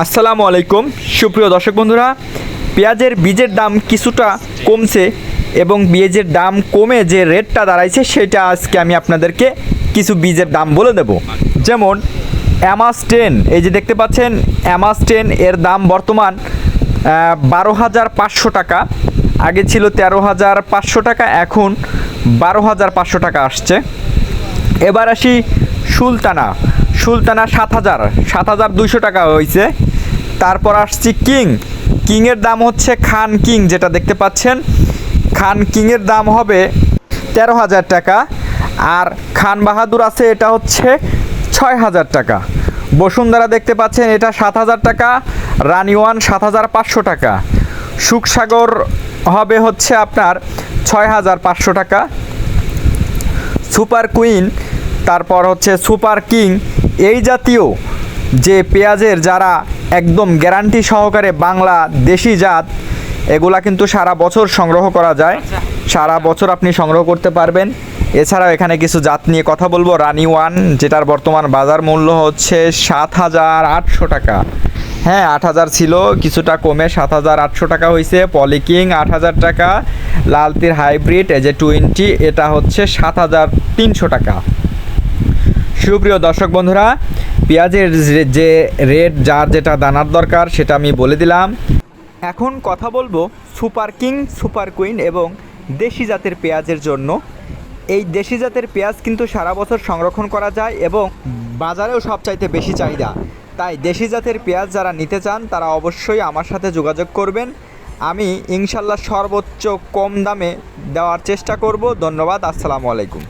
আসসালামু আলাইকুম। সুপ্রিয় দর্শক বন্ধুরা, পেঁয়াজের বীজের দাম কিছুটা কমছে এবং বীজের দাম কমে যে রেটটা দাঁড়াইছে, সেটা আজকে আমি আপনাদেরকে কিছু বীজের দাম বলে দেব। যেমন অ্যামাস টেন, এই যে দেখতে পাচ্ছেন অ্যামাস টেন এর দাম বর্তমান বারো হাজার পাঁচশো টাকা, আগে ছিল তেরো হাজার পাঁচশো টাকা, এখন বারো হাজার পাঁচশো টাকা আসছে। এবার আসি সুলতানা সুলতানা সাত হাজার। সাত হাজার দুইশো টাকা হয়েছে তারপর আসছি কিং। কিংয়ের দাম হচ্ছে খান কিং, যেটা দেখতে পাচ্ছেন। খান কিংয়ের দাম হবে তেরো হাজার টাকা। আর খান বাহাদুর আছে, এটা হচ্ছে ছয় হাজার টাকা। বসুন্ধরা দেখতে পাচ্ছেন, এটা সাত হাজার টাকা। রানিওয়ান সাত হাজার পাঁচশো টাকা। সুখসাগর হবে হচ্ছে আপনার ছয় হাজার পাঁচশো টাকা। সুপার কুইন তারপর হচ্ছে সুপার কিং। এই জাতীয় যে পেঁয়াজের যারা একদম গ্যারান্টি সহকারে বাংলা দেশি জাত, এগুলা কিন্তু সারা বছর সংগ্রহ করা যায়। সারা বছর আপনি সংগ্রহ করতে পারবেন। এছাড়াও এখানে কিছু জাত নিয়ে কথা বলব। রানি ওয়ান, যেটার বর্তমান বাজার মূল্য হচ্ছে সাত হাজার আটশো টাকা। হ্যাঁ আট হাজার ছিল, কিছুটা কমে সাত হাজার আটশো টাকা হয়েছে পলিকিং আট হাজার টাকা। লালতির হাইব্রিড, এই যে টোয়েন্টি, এটা হচ্ছে সাত হাজার তিনশো টাকা। সুপ্রিয় দর্শক বন্ধুরা, পেঁয়াজের যে- রেট, যার যেটা দানার দরকার, সেটা আমি বলে দিলাম। এখন কথা বলব সুপার কিং, সুপার কুইন এবং দেশি জাতের পেঁয়াজের জন্য। এই দেশি জাতের পেঁয়াজ কিন্তু সারা বছর সংরক্ষণ করা যায় এবং বাজারেও সবচাইতে বেশি চাহিদা। তাই দেশি জাতের পেঁয়াজ যারা নিতে চান, তারা অবশ্যই আমার সাথে যোগাযোগ করবেন। আমি ইনশাল্লাহ সর্বোচ্চ কম দামে দেওয়ার চেষ্টা করব। ধন্যবাদ, আসসালামু আলাইকুম।